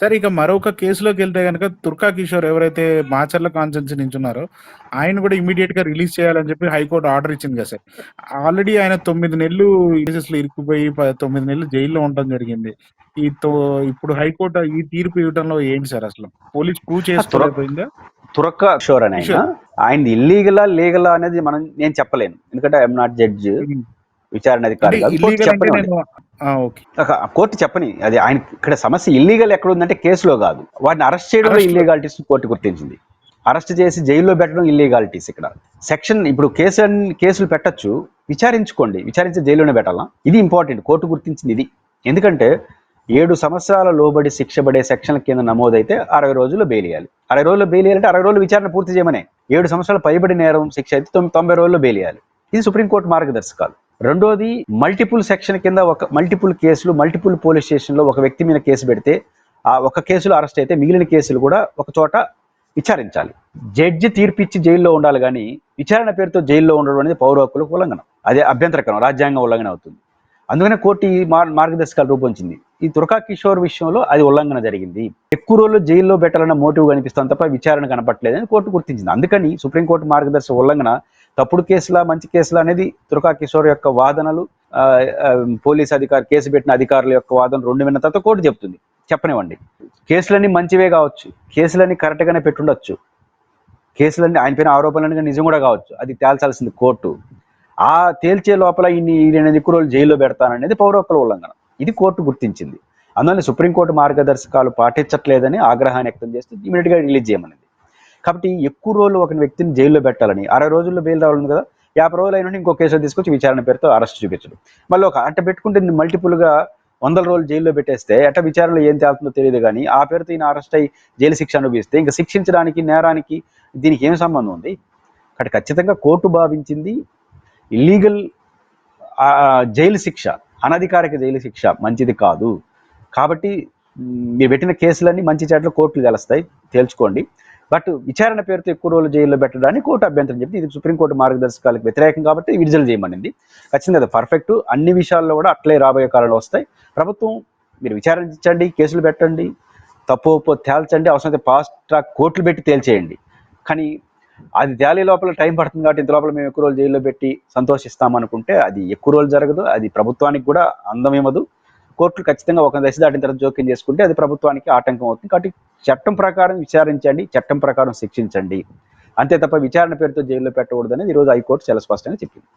Sir ఇక మరొక కేసులోకి వెళ్తే గనక తుర్కా కిషోర్ ఎవరైతే మాచర్ల కాన్స్టెన్సీ నించున్నారో ఆయన కూడా ఇమీడియట్గా రిలీజ్ చేయాలని చెప్పి హైకోర్టు ఆర్డర్ ఇచ్చింది కదా సార్. ఆల్రెడీ ఆయన తొమ్మిది నెలలు కేసెస్లో ఇరుక్కుపోయి తొమ్మిది నెలలు జైల్లో ఉండడం జరిగింది. ఈ తో ఇప్పుడు హైకోర్టు ఈ తీర్పు ఇవ్వడంలో ఏంటి సార్ అసలు? పోలీస్ ప్రూవ్ చేసుకోలేకపోయిందా? తురక్క కిషోర్ అని. ఆయన. ఇల్లీగలా లీగలా అనేది మనం నేను చెప్పలేను. ఎందుకంటే ఐఎమ్ నాట్ జడ్జ్ విచారణ అధికారి. కోర్టు చెప్పని అది ఆయన ఇక్కడ సమస్య ఇల్లీగల్ ఎక్కడ ఉందంటే కేసులో కాదు. వాడిని అరెస్ట్ చేయడంలో. ఇల్లీగాలిటీస్ కోర్టు గుర్తించింది. అరెస్ట్ చేసి జైల్లో పెట్టడం ఇల్లీగాలిటీస్ ఇక్కడ. సెక్షన్ ఇప్పుడు కేసు కేసులు పెట్టొచ్చు. విచారించుకోండి. విచారించి జైల్లోనే పెట్టాలా? ఇది ఇంపార్టెంట్ కోర్టు గుర్తించింది ఇది. ఎందుకంటే ఏడు సంవత్సరాల లోబడి శిక్ష పడే సెక్షన్ల కింద నమోదైతే అరవై రోజుల్లో బెయిల్ ఇవ్వాలి అరవై రోజుల్లో బెయిల్ ఇవ్వాలంటే అరవై రోజులు విచారణ పూర్తి చేయమనే. ఏడు సంవత్సరాల పైబడి నేరం శిక్ష అయితే తొమ్మిది తొంభై రోజుల్లో బెయిల్ ఇవ్వాలి ఇది సుప్రీంకోర్టు మార్గదర్శకాలు. రెండోది మల్టిపుల్ సెక్షన్ కింద ఒక మల్టిపుల్ కేసులు మల్టిపుల్ పోలీస్ స్టేషన్లో ఒక వ్యక్తి మీద కేసు పెడితే ఆ ఒక కేసులో అరెస్ట్ అయితే మిగిలిన కేసులు కూడా ఒక చోట విచారించాలి. జడ్జి తీర్పు ఇచ్చి జైల్లో ఉండాలి కానీ విచారణ పేరుతో జైల్లో ఉండడం అనేది పౌర హక్కులకు ఉల్లంఘన. అదే అభ్యంతరకరం రాజ్యాంగ ఉల్లంఘన అవుతుంది. అందుకనే కోర్టు ఈ మార్ మార్గదర్శకాలు రూపొందించింది ఈ తురకా కిషోర్ విషయంలో అది ఉల్లంఘన జరిగింది. ఎక్కువ రోజులు జైల్లో పెట్టాలన్న మోటివ్ కనిపిస్తాం తప్ప విచారణ కనపట్లేదని కోర్టు గుర్తించింది. అందుకని సుప్రీంకోర్టు మార్గదర్శక ఉల్లంఘన తప్పుడు కేసులా మంచి కేసులా అనేది తురకా కిషోర్ యొక్క వాదనలు పోలీస్ అధికారి కేసు పెట్టిన అధికారుల యొక్క వాదన రెండు విన్న తర్వాత కోర్టు చెప్తుంది. చెప్పనివ్వండి. కేసులన్నీ మంచివే కావచ్చు. కేసులన్నీ కరెక్ట్గానే పెట్టుండొచ్చు. కేసులన్నీ ఆయన పైన ఆరోపణలన్నీ నిజం కూడా కావచ్చు. అది తేల్చాల్సింది కోర్టు. ఆ తేల్చే లోపల ఇన్ని ఎనిమిది ఎక్కువ రోజులు జైల్లో పెడతాననేది పౌర ఉల్లంఘన. ఇది కోర్టు గుర్తించింది. అందువల్ల సుప్రీంకోర్టు మార్గదర్శకాలు పాటించట్లేదని ఆగ్రహాన్ని వ్యక్తం చేస్తూ ఇమీడియట్గా రిలీజ్ చేయమనింది కాబట్టి ఎక్కువ రోజులు ఒక వ్యక్తిని జైల్లో పెట్టాలని. అరవై రోజుల్లో బెయిల్ రావాలని కదా? యాభై రోజులు అయిన ఇంకో కేసులు తీసుకొచ్చి విచారణ పేరుతో అరెస్ట్ చూపించడం. మళ్ళీ ఒక అట్ట పెట్టుకుంటే మల్టిపుల్గా వందల రోజులు జైల్లో పెట్టేస్తే ఎట్ట విచారణలో ఏం తేలుతుందో తెలియదు కానీ ఆ పేరుతో ఈయన అరెస్ట్ అయ్యి జైలు శిక్ష అనుభవిస్తే ఇంకా శిక్షించడానికి నేరానికి దీనికి ఏం సంబంధం ఉంది? కాబట్టి ఖచ్చితంగా కోర్టు భావించింది ఇల్లీగల్ జైలు శిక్ష అనధికారిక జైలు శిక్ష మంచిది కాదు. కాబట్టి మీరు పెట్టిన కేసులన్నీ మంచి చెడ్ల కోర్టులు తెలుస్తాయి. తేల్చుకోండి. బట్ విచారణ పేరుతో ఎక్కువ రోజులు జైల్లో పెట్టడానికి కోర్టు అభ్యంతరం చెప్తే ఇది సుప్రీంకోర్టు మార్గదర్శకాలకు వ్యతిరేకం కాబట్టి విడుదల చేయమనింది. ఖచ్చితంగా అది పర్ఫెక్ట్. అన్ని విషయాల్లో కూడా అట్లే రాబోయే కాలంలో వస్తాయి. ప్రభుత్వం మీరు విచారించండి కేసులు పెట్టండి తప్పు ఒప్పు తేల్చండి అవసరమైతే ఫాస్ట్ ట్రాక్ కోర్టులు పెట్టి తేల్చేయండి. కానీ అది తేలే లోపల టైం పడుతుంది కాబట్టి ఇంత లోపల మేము ఎక్కువ రోజులు జైల్లో పెట్టి సంతోషిస్తామనుకుంటే అది ఎక్కువ రోజులు జరగదు. అది ప్రభుత్వానికి కూడా అందం ఇవ్వదు. కోర్టులు ఖచ్చితంగా ఒక దశ దాటిన తర్వాత జోక్యం చేసుకుంటే అది ప్రభుత్వానికి ఆటంకం అవుతుంది. కాబట్టి చట్టం ప్రకారం విచారించండి చట్టం ప్రకారం శిక్షించండి. అంతే తప్ప విచారణ పేరుతో జైల్లో పెట్టకూడదని ఈరోజు హైకోర్టు చాలా స్పష్టంగా చెప్పింది.